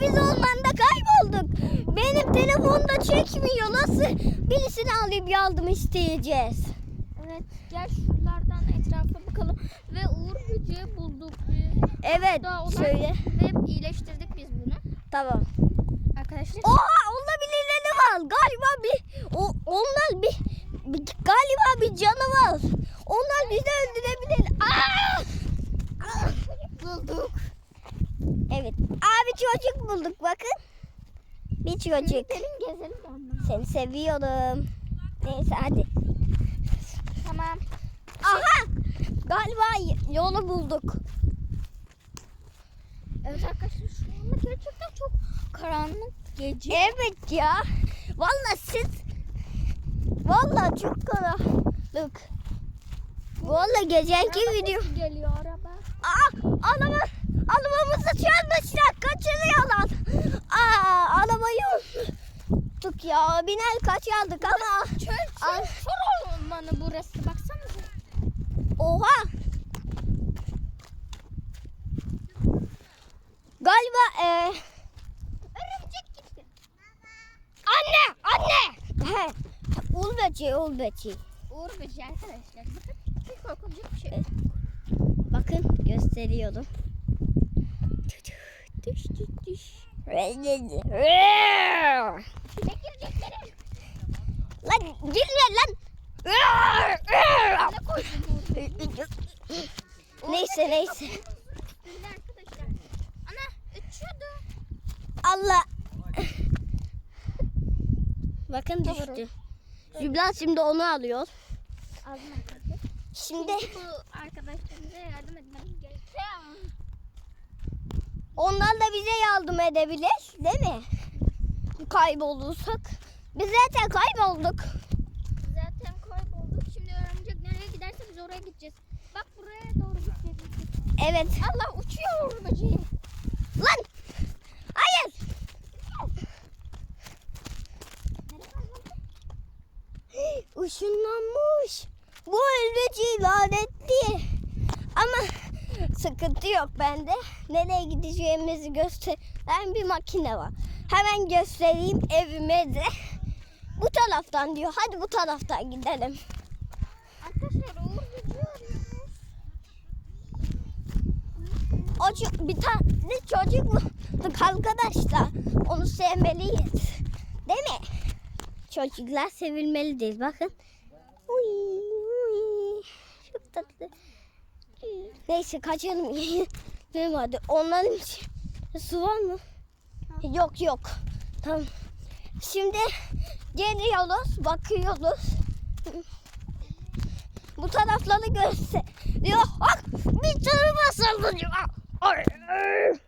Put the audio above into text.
biz ormanda kaybolduk. Benim telefonda çekmiyor. Nasıl birisini alıp yardım isteyeceğiz? Evet gel şuralardan etrafa bakalım. Ve Uğur böceği bulduk biz. Evet Daha şöyle. Ve iyileştirdik biz bunu. Tamam. Arkadaşlar. Oha onda birileri var. Galiba bir o, onlar bir, bir- galiba bir canavar. Onlar bizi öldürebilir. Aa! Bulduk. Evet. Abi çocuk bulduk bakın. Bir çocuk. Gezelim ondan. Seni seviyorum. Neyse hadi. Tamam. Aha! Galiba yolu bulduk. Evet arkadaşlar şu anda gerçekten çok karanlık gece. Evet ya. Vallahi siz Vallahi çok karanlık. Vallahi gecenki video. geliyor araba. Aa, araba, arabamızı çalmışlar. Kaçırıyorlar. Aa, arabayı unuttuk ya. Biner kaçardık ama. Çöl çöl çöl ormanı burası baksanıza. Oha. Galiba e, Örümcek gitti. anne anne. He. Ul böceği ul böceği. Uğur böceği arkadaşlar. Bakın hiç korkulacak bir şey. Bakın gösteriyorum. Düş düş düş. Lan girme lan. Neyse neyse. Ana uçuyordu. Allah. Bakın düştü. Züblan şimdi onu alıyor. Kaçtı. Şimdi Bu arkadaşlarımıza yardım etmemiz gerekiyor. Onlar da bize yardım edebilir değil mi? Kaybolursak. Biz zaten kaybolduk. Zaten kaybolduk. Şimdi örümcek nereye giderse biz oraya gideceğiz. Bak buraya doğru gideceğiz. Evet. Allah uçuyor Uğur böceği. Lan. Hayır. Işınlanmış. Bu ölmeci lanetli. Ama sıkıntı yok bende. Nereye gideceğimizi gösteren bir makine var. Hemen göstereyim evimize. Bu taraftan diyor. Hadi bu taraftan gidelim. Arkadaşlar Uğur. O ço- bir tane çocuk bulduk arkadaşlar. Onu sevmeliyiz. Değil mi? Çocuklar sevilmelidir. Bakın. Uy, uy. Çok tatlı. Neyse kaçalım. Benim hadi. Onların için şey- su var mı? Yok yok. Tamam. Şimdi geliyoruz, bakıyoruz. Bu tarafları gösteriyor. Bak bir tane basıldı. Ay, ay.